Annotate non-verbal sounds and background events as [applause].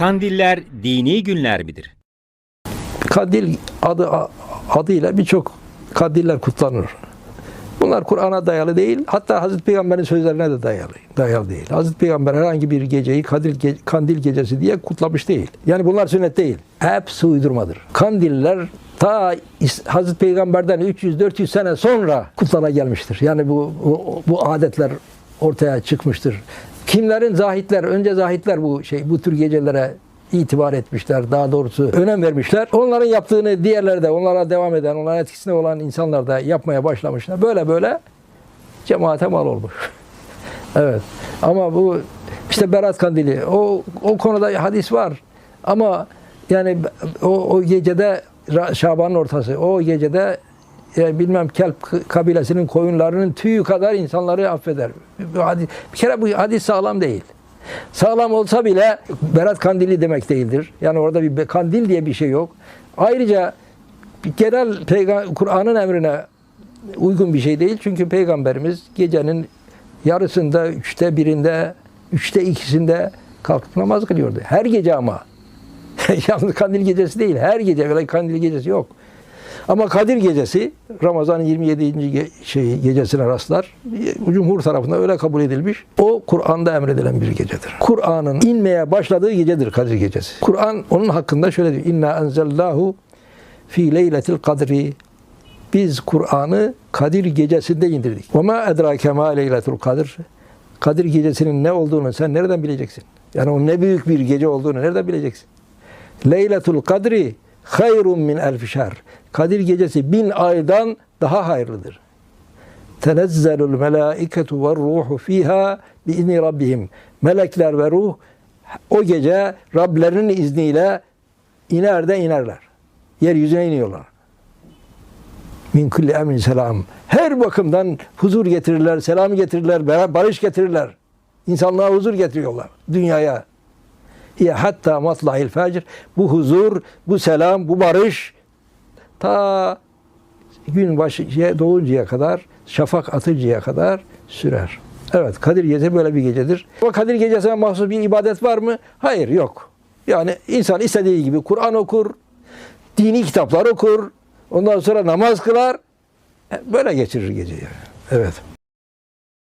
Kandiller dini günler midir? Kandil adı adıyla birçok kandiller kutlanır. Bunlar Kur'an'a dayalı değil, hatta Hazreti Peygamber'in sözlerine de dayalı, dayalı değil. Hazreti Peygamber herhangi bir geceyi Kadir, Ge- Kandil gecesi diye kutlamış değil. Yani bunlar sünnet değil. Hepsi uydurmadır. Kandiller ta Hazreti Peygamber'den 300-400 sene sonra kutlana gelmiştir. Yani bu, bu, bu adetler ortaya çıkmıştır. Kimlerin zahitler, önce zahitler bu şey bu tür gecelere itibar etmişler. Daha doğrusu önem vermişler. Onların yaptığını diğerleri de onlara devam eden, onların etkisinde olan insanlar da yapmaya başlamışlar. Böyle böyle cemaate mal olmuş. [laughs] evet. Ama bu işte Berat Kandili o o konuda hadis var. Ama yani o, o gecede Şaban'ın ortası o gecede e, bilmem Kelp kabilesinin koyunlarının tüyü kadar insanları affeder. Bu hadis, bir kere bu hadis sağlam değil. Sağlam olsa bile Berat Kandili demek değildir. Yani orada bir kandil diye bir şey yok. Ayrıca genel Kur'an'ın emrine uygun bir şey değil. Çünkü Peygamberimiz gecenin yarısında, üçte birinde, üçte ikisinde kalkıp namaz kılıyordu. Her gece ama. [laughs] Yalnız kandil gecesi değil. Her gece öyle kandil gecesi yok. Ama Kadir gecesi Ramazan'ın 27. Ge- şey, gecesine rastlar. Cumhur tarafından öyle kabul edilmiş. O Kur'an'da emredilen bir gecedir. Kur'an'ın inmeye başladığı gecedir Kadir gecesi. Kur'an onun hakkında şöyle diyor. İnna enzellahu fi leyletil kadri biz Kur'an'ı Kadir gecesinde indirdik. Ve ma edrake ma leyletul kadir. Kadir gecesinin ne olduğunu sen nereden bileceksin? Yani o ne büyük bir gece olduğunu nereden bileceksin? Leyletul kadri hayrun min elfi şer. Kadir gecesi bin aydan daha hayırlıdır. Tenezzelul melaiketu ve ruhu fiha biizni rabbihim. Melekler ve ruh o gece Rablerinin izniyle iner de inerler. Yeryüzüne iniyorlar. Min kulli emin selam. Her bakımdan huzur getirirler, selam getirirler, barış getirirler. İnsanlığa huzur getiriyorlar dünyaya. Hatta matlahil fecr bu huzur, bu selam, bu barış ta gün başı doğuncaya kadar, şafak atıncaya kadar sürer. Evet, Kadir Gecesi böyle bir gecedir. Ama Kadir Gecesi'ne mahsus bir ibadet var mı? Hayır, yok. Yani insan istediği gibi Kur'an okur, dini kitaplar okur, ondan sonra namaz kılar. Böyle geçirir geceyi. Evet.